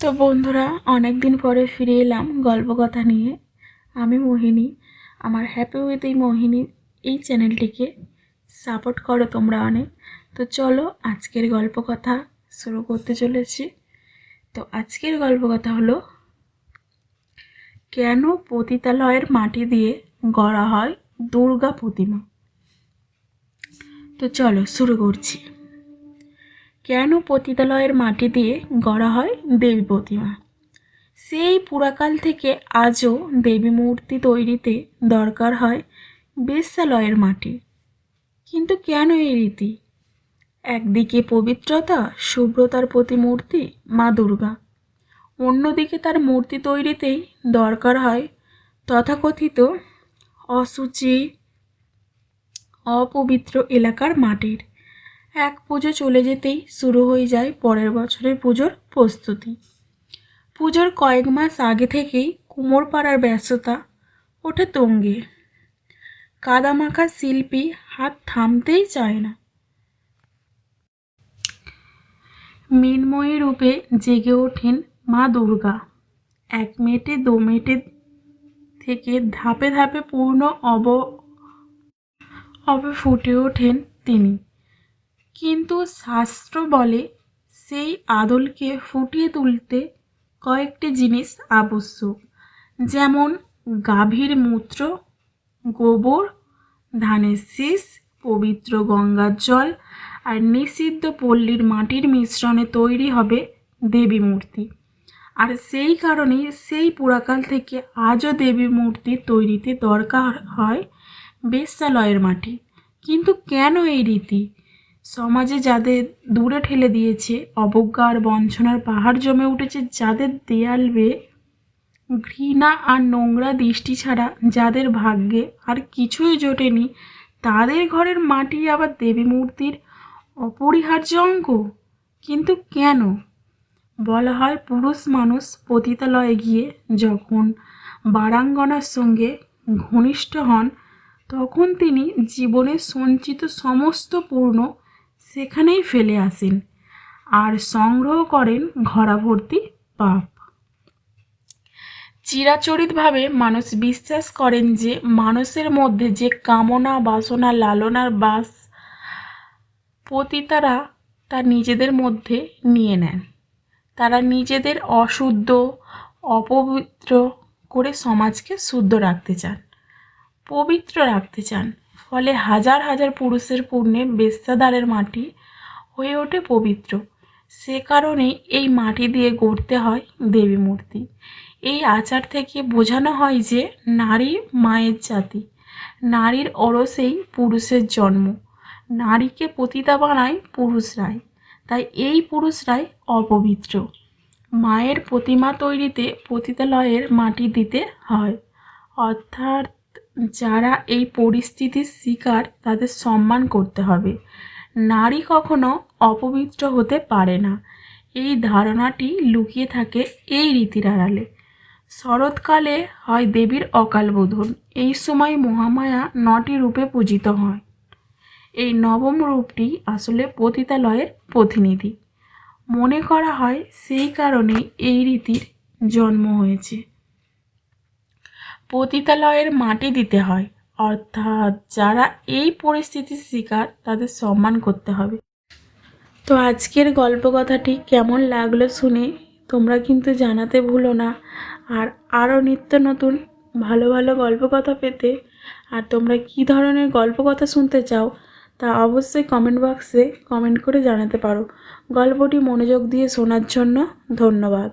তো বন্ধুরা অনেক দিন পরে ফিরে এলাম গল্প কথা নিয়ে। আমি মোহিনী, আমার হ্যাপি উইথ এই মোহিনী এই চ্যানেলটিকে সাপোর্ট করো তোমরা অনেক। তো চলো আজকের গল্প কথা শুরু করতে চলেছি। তো আজকের গল্প কথা হলো, কেন পতিতালয়ের মাটি দিয়ে গড়া হয় দুর্গা প্রতিমা? তো চলো শুরু করছি। কেন পতিতালয়ের মাটি দিয়ে গড়া হয় দেবী প্রতিমা? সেই পুরাকাল থেকে আজও দেবী মূর্তি তৈরিতে দরকার হয় বেশ্যালয়ের মাটি। কিন্তু কেন এই রীতি? একদিকে পবিত্রতা শুভ্রতার প্রতিমূর্তি মা দুর্গা। অন্যদিকে তার মূর্তি তৈরিতেই দরকার হয় তথাকথিত অসুচি অপবিত্র এলাকার মাটির। এক পুজো চলে যেতেই শুরু হয়ে যায় পরের বছরের পুজোর প্রস্তুতি। পুজোর কয়েক মাস আগে থেকেই কুমোরপাড়ার ব্যস্ততা ওঠে তঙ্গে। কাদামাখা শিল্পী হাত থামতেই চায় না। মৃন্ময়ী রূপে জেগে ওঠেন মা দুর্গা। এক মেটে, দু মেটে থেকে ধাপে ধাপে পূর্ণ অব, অবে ফুটে ওঠেন তিনি। কিন্তু শাস্ত্র বলে সেই আদলকে ফুটিয়ে তুলতে কয়েকটি জিনিস আবশ্যক, যেমন গাভীর মূত্র, গোবর, ধানের শীষ, পবিত্র গঙ্গার জল আর নিষিদ্ধ পল্লীর মাটির মিশ্রণে তৈরি হবে দেবী মূর্তি। আর সেই কারণেই সেই পুরাকাল থেকে আজও দেবী মূর্তি তৈরিতে দরকার হয় বেশ্যালয়ের মাটি। কিন্তু কেন এই রীতি? সমাজে যাদের দূরে ঠেলে দিয়েছে, অবজ্ঞা আর বঞ্চনার পাহাড় জমে উঠেছে, যাদের দেয়াল বেয়ে ঘৃণা আর নোংরা দৃষ্টি ছাড়া যাদের ভাগ্যে আর কিছুই জোটেনি, তাদের ঘরের মাটি আবার দেবী মূর্তির অপরিহার্য অঙ্গ। কিন্তু কেন? বলা হয় পুরুষ মানুষ পতিতালয়ে গিয়ে যখন বারাঙ্গনার সঙ্গে ঘনিষ্ঠ হন, তখন তিনি জীবনের সঞ্চিত সমস্ত পূর্ণ সেখানেই ফেলে আসেন আর সংগ্রহ করেন ঘরা ভর্তি পাপ। চিরাচরিতভাবে মানুষ বিশ্বাস করেন যে মানুষের মধ্যে যে কামনা, বাসনা, লালনার বাস পতিতারা তা নিজেদের মধ্যে নিয়ে নেন। তারা নিজেদের অশুদ্ধ, অপবিত্র করে সমাজকে শুদ্ধ রাখতে চান, পবিত্র রাখতে চান। ফলে হাজার হাজার পুরুষের পুণ্যে বেশ্যাদারের মাটি হয়ে ওঠে পবিত্র। সে কারণেই এই মাটি দিয়ে গড়তে হয় দেবী মূর্তি। এই আচার থেকে বোঝানো হয় যে নারী মায়ের জাতি। নারীর অরসেই পুরুষের জন্ম। নারীকে পতিতা বানায় পুরুষরাই। তাই এই পুরুষরাই অপবিত্র। মায়ের প্রতিমা তৈরিতে পতিতালয়ের মাটি দিতে হয়। অর্থাৎ যারা এই পরিস্থিতির শিকার, তাদের সম্মান করতে হবে। নারী কখনো অপবিত্র হতে পারে না। এই ধারণাটি লুকিয়ে থাকে এই রীতির আড়ালে। শরৎকালে হয় দেবীর অকাল বোধন। এই সময় মহামায়া নটি রূপে পূজিত হয়। এই নবম রূপটি আসলে পতিতালয়ের প্রতিনিধি। মনে করা হয় সেই কারণে এই রীতির জন্ম হয়েছে। পতিতালয়ের মাটি দিতে হয়। অর্থাৎ যারা এই পরিস্থিতির শিকার, তাদের সম্মান করতে হবে। তো আজকের গল্প কথাটি কেমন লাগল শুনে তোমরা কিন্তু জানাতে ভুলো না। আর আরও নিত্য নতুন ভালো ভালো গল্প কথা পেতে আর তোমরা কী ধরনের গল্প কথা শুনতে চাও, তা অবশ্যই কমেন্ট বক্সে কমেন্ট করে জানাতে পারো। গল্পটি মনোযোগ দিয়ে শোনার জন্য ধন্যবাদ।